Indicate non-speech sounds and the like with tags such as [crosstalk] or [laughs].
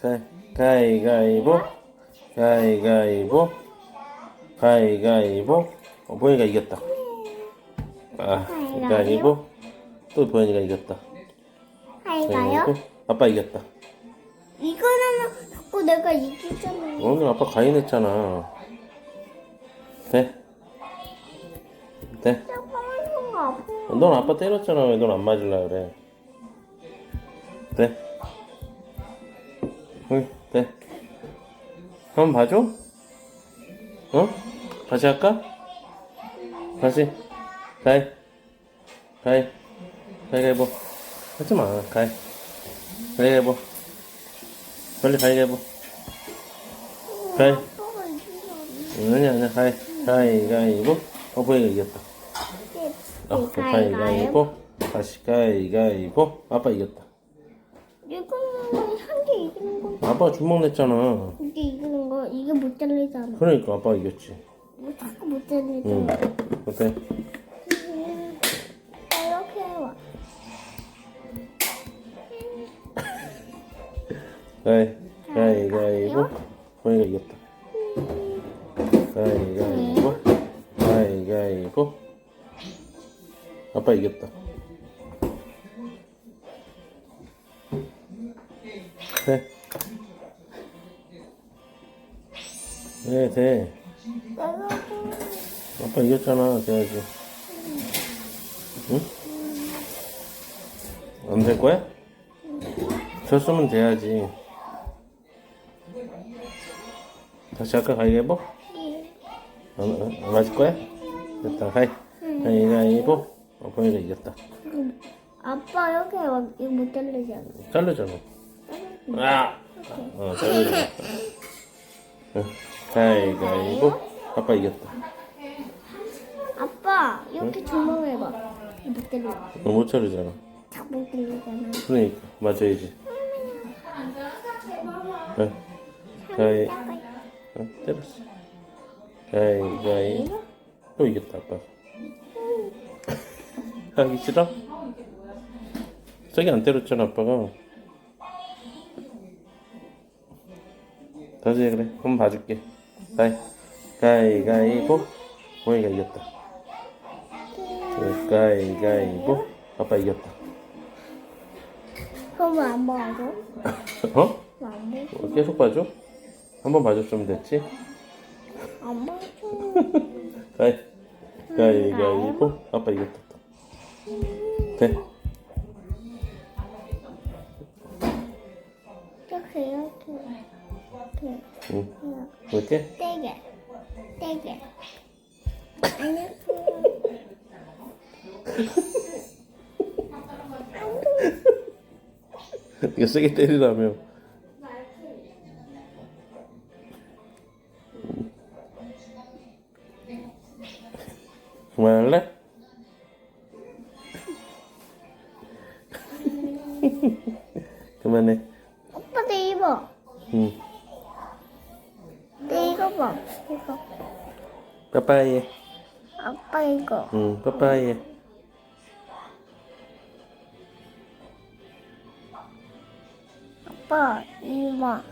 가, 가위가위보 가위가위보 가위가위보 어, 보현이가 이겼다 아 가위가위보 또 보현이가 이겼다 가위가요? 아빠 이겼다 이거는 자꾸 내가 이기잖아. 오늘 아빠 가위 냈잖아 돼? 돼? 잠깐만 아파. 넌 아빠 때렸잖아 왜 넌 안 맞을라 그래 돼? 응, 돼. 한번 봐줘? 어? 다시 할까? 다시. 가위. 가위. 가위가위보. 하지 마. 가위. 가위가위보. 빨리 가위가위보. 가위. 아니야, 아니야. 가위. 가위가위보. 어, 보이가 이겼다. 어, 가위가위보. 가위가위보. 아빠 이겼다. 개 이기는 거. 아빠가 주먹 냈잖아. 이게 이기는 거. 이게 못 잘리잖아. 그러니까 아빠가 이겼지. 뭐 자꾸 못 응. 잘리잖아. 어때? 음, 이렇게 해봐. 가위, 가위 가위보. 보이가 이겼다. 가위 가위보. 가위 가위보. 아빠 이겼다. 돼. 네, 돼. 내가 좀 아빠 이겼잖아. 돼야지. 응? 안 될 거야? 졌으면 돼야지. 다시 할까? 가위바위보? 어, 어, 어, 맞을 거야? 됐다. 가위. 가위바위보. 어, 보이가 이겼다. 아빠 이렇게 막 이거 못 잘리잖아. 자르잖아. 아! 어. 어, 가위바위보. 아빠 이겼다. 아빠 이렇게 조명해봐. 못 잘려. 너못 자르잖아. 자꾸 못 잘리잖아. 그러니까 맞아야지. 어, 가위. 어, 때렸어. 가위바위보. 또 이겼다 아빠. 하기 싫어? 세게 안 때렸잖아 아빠가. 다시 해 그래. 한번 봐줄게. 가위 가위가위보. 보이가 이겼다. 가위가위보. 아빠 이겼다. 그럼 안 봐줘? 어? 안 봐줘? 어, 계속 봐줘? 한번 봐줬으면 됐지? 안 봐줘. [laughs] 가위 가위가위보. 아빠 이겼다. 돼. 이렇게 이렇게 이렇게 응. 이렇게? 떼게 떼게. 아니 이거 세게 때리라며. 그만할래? [laughs] 그만해. 오빠 내 입어. 응. 내 이거 봐. 이거. 빠빠이 해. 아빠 이거. 응, 빠빠이 해. 아빠 이거 봐.